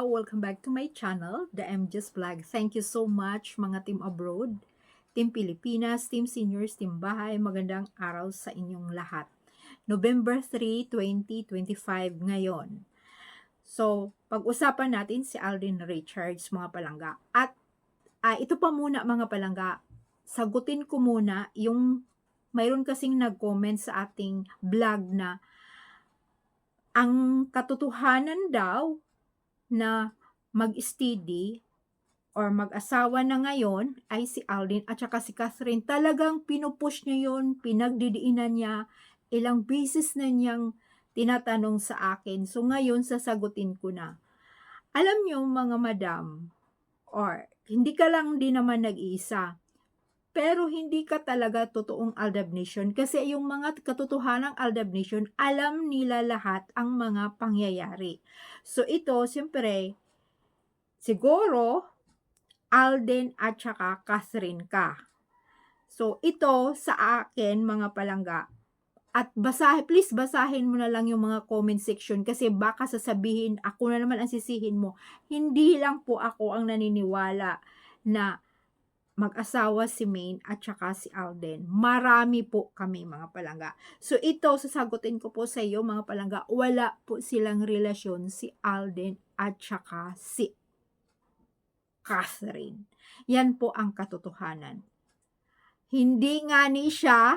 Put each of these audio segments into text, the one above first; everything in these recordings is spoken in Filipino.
Welcome back to my channel, The MJ's Vlog. Thank you so much mga team abroad, team Pilipinas, team seniors, team bahay. Magandang araw sa inyong lahat. November 3, 2025 ngayon. So, pag-usapan natin si Alden Richards mga palangga. At ah, ito pa muna mga palangga, sagutin ko muna yung mayroon kasing nag-comment sa ating vlog na ang katotohanan daw na mag-steady or mag-asawa na ngayon ay si Alden at saka si Catherine. Talagang pinupush niya yun, pinagdidiinan niya, ilang beses na niyang tinatanong sa akin. So ngayon, sasagutin ko na. Alam niyo mga madam, or hindi ka lang din naman nag-iisa, pero hindi ka talaga totoong Aldab Nation kasi yung mga katotohanang Aldab Nation, alam nila lahat ang mga pangyayari. So ito, siyempre, siguro, Alden at saka Catherine ka. So ito sa akin mga palangga, at basahin, please basahin mo na lang yung mga comment section kasi baka sasabihin, ako na naman ang sisihin mo. Hindi lang po ako ang naniniwala na mag-asawa si Maine at saka si Alden. Marami po kami mga palangga. So ito, sasagutin ko po sa iyo mga palangga, wala po silang relasyon si Alden at saka si Catherine. Yan po ang katotohanan. Hindi nga ni siya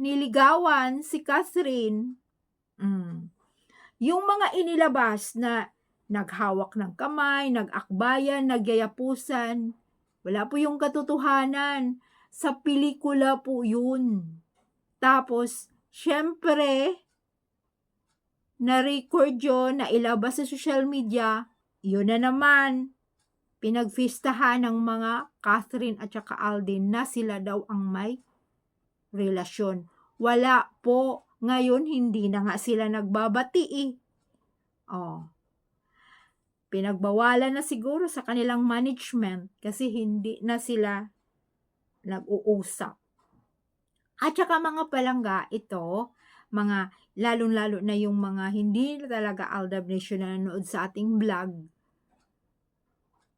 niligawan si Catherine. Mm. Yung mga inilabas na naghawak ng kamay, nag-akbayan, nagyayapusan, wala po yung katotohanan. Sa pelikula po yun. Tapos, syempre, na-record yun, na ilabas sa social media, yun na naman, pinagfistahan ng mga Catherine at saka Alden na sila daw ang may relasyon. Wala po. Ngayon, hindi na nga sila nagbabati eh. Oh pinagbawalan na siguro sa kanilang management kasi hindi na sila nag-uusap. At saka mga palangga, ito, mga lalong-lalo na yung mga hindi talaga Aldab Nation na nanood sa ating vlog,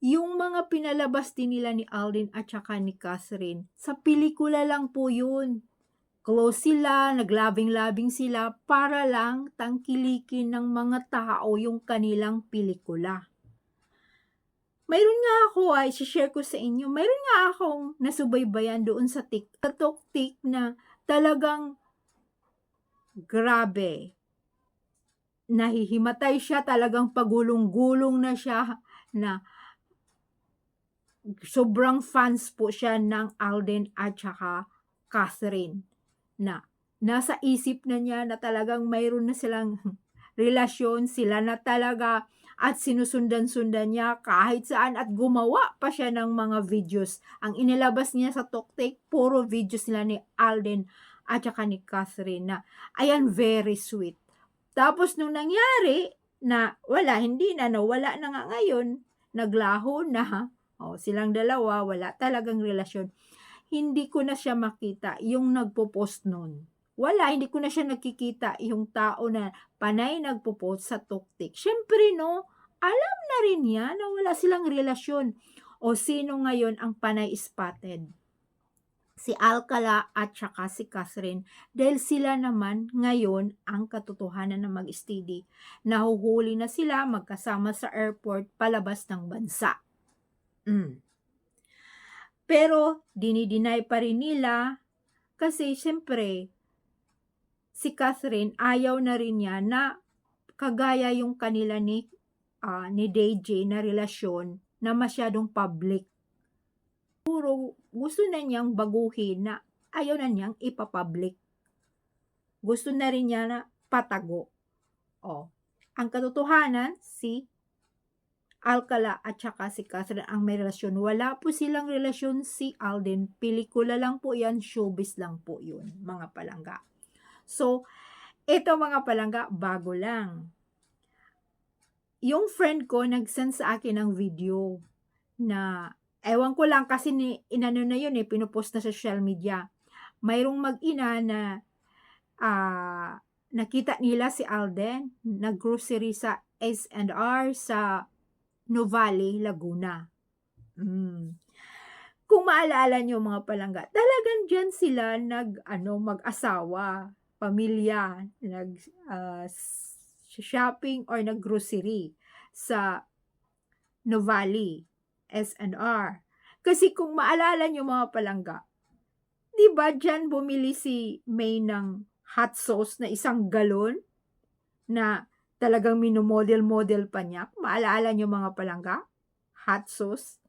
yung mga pinalabas din nila ni Alden at saka ni Catherine, sa pelikula lang po yun. Close sila, naglabing-labing sila para lang tangkilikin ng mga tao yung kanilang pelikula. Mayroon nga ako ay share ko sa inyo, mayroon nga akong nasubaybayan doon sa TikTok tik na talagang grabe. Nahihimatay siya, talagang pagulong-gulong na siya na sobrang fans po siya ng Alden at saka Catherine na nasa isip na niya na talagang mayroon na silang relasyon, sila na talaga at sinusundan-sundan niya kahit saan at gumawa pa siya ng mga videos. Ang inilabas niya sa TokTok, puro videos nila ni Alden at saka ni Catherine na ayan very sweet. Tapos nung nangyari na wala, hindi na, nawala na nga ngayon, naglaho na, oh, silang dalawa, wala talagang relasyon hindi ko na siya makita yung nagpo-post nun. Wala, hindi ko na siya nakikita yung tao na panay nagpo-post sa tuktik. Siyempre, no, alam na rin niya na wala silang relasyon. O sino ngayon ang panay spotted? Si Alcala at saka si Catherine dahil sila naman ngayon ang katotohanan na mag-steady. Nahuhuli na sila magkasama sa airport palabas ng bansa. Mm. Pero dinideny pa rin nila kasi siyempre si Catherine ayaw na rin niya na kagaya yung kanila ni uh, ni DJ na relasyon na masyadong public. Puro gusto na niyang baguhin na ayaw na niyang ipapublic. Gusto na rin niya na patago. Oh. Ang katotohanan, si Alcala at saka si Catherine ang may relasyon. Wala po silang relasyon si Alden. Pelikula lang po yan, showbiz lang po yun, mga palangga. So, ito mga palangga, bago lang. Yung friend ko nag-send sa akin ng video na, ewan ko lang kasi ni, inano na yun eh, pinupost na sa social media. Mayroong mag-ina na uh, nakita nila si Alden, nag-grocery sa S&R sa Novale, Laguna. Mm. Kung maalala niyo mga palangga, talagang diyan sila nag ano, mag-asawa, pamilya, nag s- shopping or nag-grocery sa Novali, S&R. Kasi kung maalala niyo mga palangga, 'di ba diyan bumili si May ng hot sauce na isang galon na talagang minomodel-model pa niya. Kung maalala niyo mga palangga, hot sauce.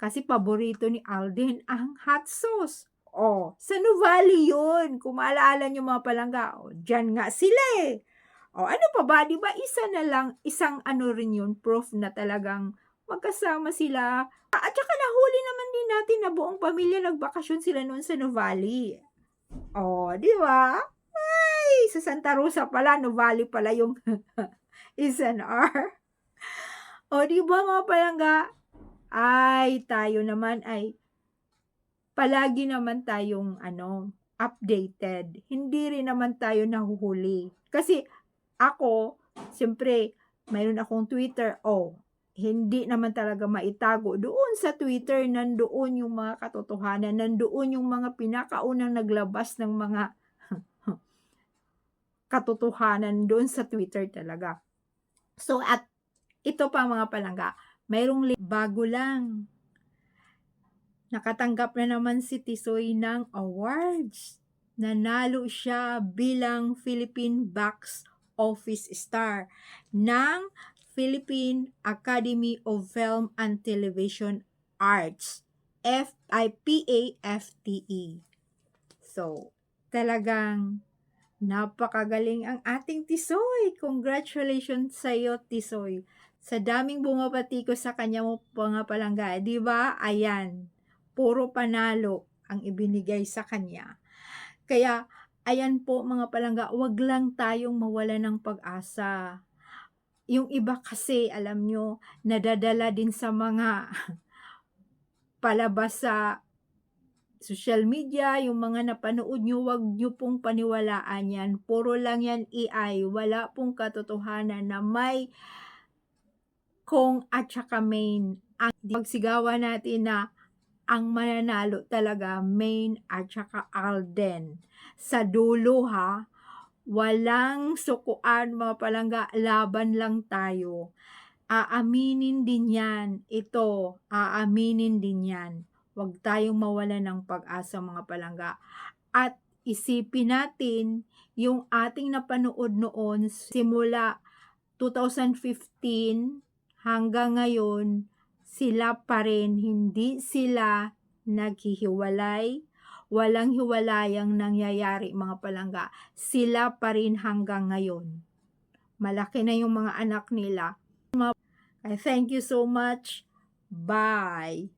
Kasi paborito ni Alden ang hot sauce. Oh, sa Nuvali yun. Kung maalala niyo mga palangga, oh, dyan nga sila eh. O ano pa ba, di ba isa na lang, isang ano rin yun, proof na talagang magkasama sila. At saka nahuli naman din natin na buong pamilya nagbakasyon sila noon sa Nuvali. Oh, di ba? Sa Santa Rosa pala, Nuvali pala yung SNR. O, di ba mga palangga? Ay, tayo naman ay palagi naman tayong ano, updated. Hindi rin naman tayo nahuhuli. Kasi ako, siyempre, mayroon akong Twitter. Oh, hindi naman talaga maitago. Doon sa Twitter, nandoon yung mga katotohanan. Nandoon yung mga pinakaunang naglabas ng mga katotohanan doon sa Twitter talaga. So, at ito pa mga palangga, mayroong bago lang. Nakatanggap na naman si Tisoy ng awards. Nanalo siya bilang Philippine Box Office Star ng Philippine Academy of Film and Television Arts. F I P A F T E. So, talagang napakagaling ang ating Tisoy. Congratulations sa iyo, Tisoy. Sa daming bumabati ko sa kanya mo mga palangga, di ba? Ayan, puro panalo ang ibinigay sa kanya. Kaya, ayan po mga palangga, wag lang tayong mawala ng pag-asa. Yung iba kasi, alam nyo, nadadala din sa mga palabas sa social media, yung mga napanood nyo, wag nyo pong paniwalaan yan. Puro lang yan AI. Wala pong katotohanan na may kung at saka main. Ang pagsigawa natin na ang mananalo talaga main at saka Alden. Sa dulo ha, walang sukuan mga palangga, laban lang tayo. Aaminin din yan. Ito, aaminin din yan. Huwag tayong mawala ng pag-asa mga palangga. At isipin natin yung ating napanood noon simula 2015 hanggang ngayon, sila pa rin, hindi sila naghihiwalay, walang hiwalayang nangyayari mga palangga. Sila pa rin hanggang ngayon. Malaki na yung mga anak nila. Thank you so much. Bye.